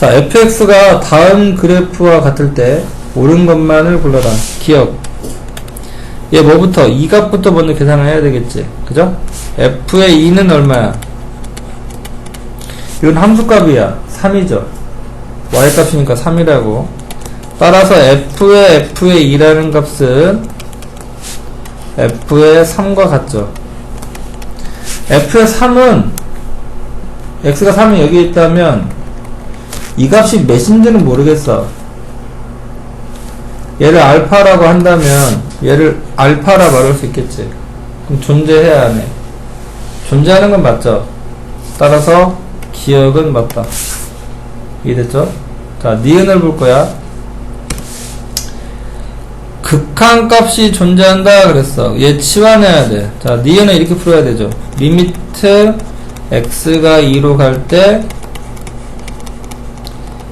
자, fx가 다음 그래프와 같을 때 옳은 것만을 골라라. 기억. 얘 뭐부터? 2값부터 먼저 계산을 해야 되겠지. 그죠? f의 2는 얼마야? 이건 함수값이야. 3이죠. y값이니까 3이라고. 따라서 f의 f의 2라는 값은 f의 3과 같죠. f의 3은 x가 3이 여기 있다면 이 값이 몇인지는 모르겠어. 얘를 알파라고 한다면 얘를 알파라 말할 수 있겠지. 그럼 존재해야 하네. 존재하는 건 맞죠? 따라서 기억은 맞다. 이해됐죠? 자, 니은을 볼 거야. 극한값이 존재한다 그랬어. 얘 치환해야 돼. 자, 니은은 이렇게 풀어야 되죠. 리미트 x가 2로 갈때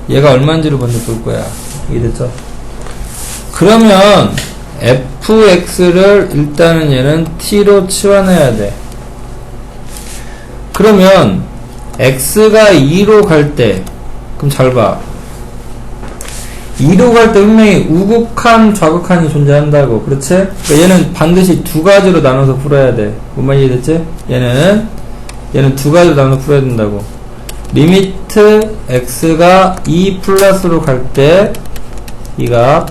얘가 얼마인지를 먼저 볼 거야. 이해됐죠? 그러면 fx를 일단은 얘는 t로 치환해야 돼. 그러면 x가 2로 갈 때 그럼 잘 봐. 2로 갈 때 분명히 우극한, 좌극한이 존재한다고. 그렇지? 그러니까 얘는 반드시 두 가지로 나눠서 풀어야 돼. 뭔 말이 이해됐지? 얘는, 얘는 두 가지로 나눠서 풀어야 된다고. 리미트 x가 2 플러스로 갈 때, 이가,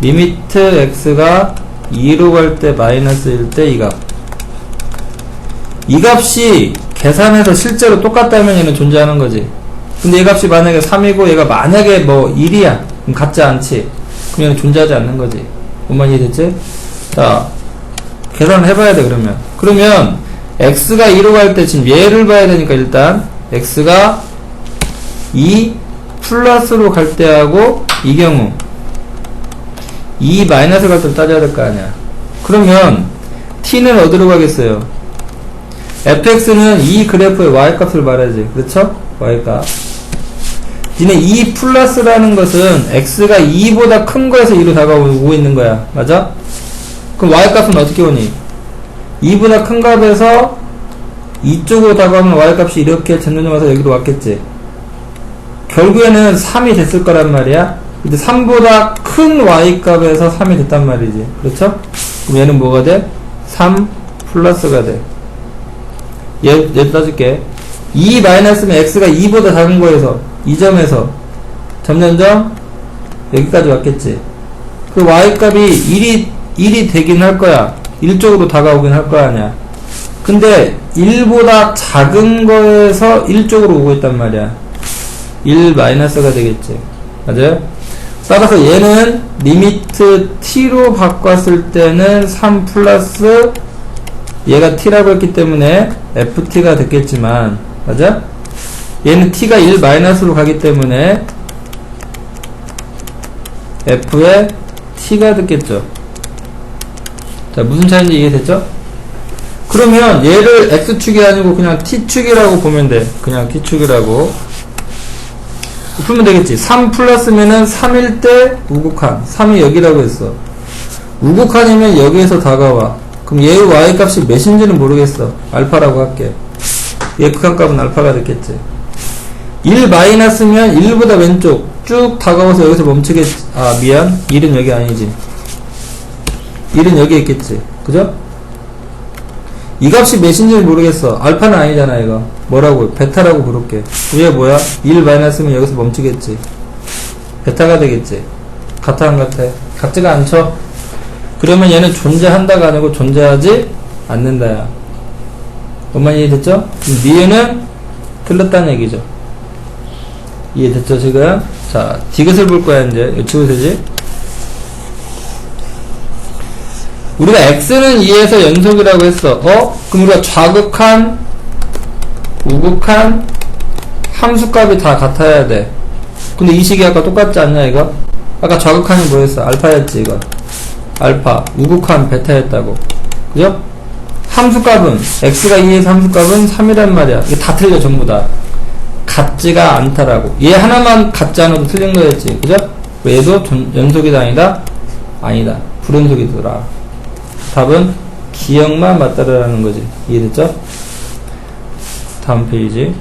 리미트 x가 2로 갈 때 마이너스일 때, 이가. 이 값이 계산해서 실제로 똑같다면 얘는 존재하는 거지. 근데 이 값이 만약에 3이고 얘가 만약에 뭐 1이야. 그럼 같지 않지. 그럼 얘는 존재하지 않는 거지. 뭔 이해됐지? 자, 계산을 해봐야 돼, 그러면. 그러면, x가 2로 갈 때 지금 얘를 봐야 되니까 일단, x가 2 플러스로 갈 때하고, 이 경우, 2 마이너스 갈때 따져야 될 거 아니야. 그러면, t는 어디로 가겠어요? fx는 이 그래프의 y값을 말하지. 그렇죠? y값. 니네 2 플러스라는 것은 x가 2보다 큰 거에서 2로 다가오고 있는 거야. 맞아? 그럼 y값은 어떻게 오니? 2보다 큰 값에서 이쪽으로 다가오면 y값이 이렇게 전전점 와서 여기로 왔겠지. 결국에는 3이 됐을 거란 말이야. 근데 3보다 큰 y값에서 3이 됐단 말이지. 그렇죠? 그럼 얘는 뭐가 돼? 3 플러스가 돼. 얘, 얘 따질게. 2 마이너스면 x가 2보다 작은 거에서 이 점에서 점점점 여기까지 왔겠지. 그 y값이 1이 1이 되긴 할 거야. 1쪽으로 다가오긴 할 거 아니야. 근데 1보다 작은 거에서 1쪽으로 오고 있단 말이야. 1 마이너스가 되겠지. 맞아요? 따라서 얘는 리미트 t로 바꿨을 때는 3 플러스 얘가 t라고 했기 때문에 ft가 됐겠지만 맞아? 얘는 t가 1 마이너스로 가기 때문에 f에 t가 됐겠죠. 자, 무슨 차이인지 이해됐죠? 그러면 얘를 x축이 아니고 그냥 t축이라고 보면 돼. 그냥 t축이라고. 풀면 되겠지. 3 플러스면은 3일 때 우극한. 3이 여기라고 했어. 우극한이면 여기에서 다가와. 그럼 얘의 y 값이 몇인지는 모르겠어. 알파라고 할게. 얘 극한값은 알파가 됐겠지. 1 마이너스면 1보다 왼쪽 쭉 다가와서 여기서 멈추겠지. 아, 미안. 1은 여기 아니지. 1은 여기 있겠지. 그죠? 이 값이 몇인지는 모르겠어. 알파는 아니잖아, 이거. 뭐라고? 베타라고 부를게. 얘 뭐야? 1 마이너스면 여기서 멈추겠지. 베타가 되겠지. 같아, 안 같아? 같지가 않죠? 그러면 얘는 존재한다가 아니고 존재하지 않는다야. 뭔말 이해됐죠? 니은은 틀렸다는 얘기죠. 이해됐죠, 지금? 자, 디귿을 볼 거야, 이제. 지우세지? 우리가 x는 2에서 연속이라고 했어. 어? 그럼 우리가 좌극한, 우극한, 함수값이 다 같아야 돼. 근데 이 식이 아까 똑같지 않냐, 이거? 아까 좌극한이 뭐였어? 알파였지, 이거. 알파, 우극한, 베타였다고. 그죠? 함수값은, x가 2에서 함수값은 3이란 말이야. 이게 다 틀려, 전부 다. 같지가 않다라고. 얘 하나만 같지 않아도 틀린 거였지. 그죠? 얘도 전- 연속이다, 아니다? 아니다. 불연속이더라. 답은 기억만 맞다라는 거지. 이해됐죠? 다음 페이지.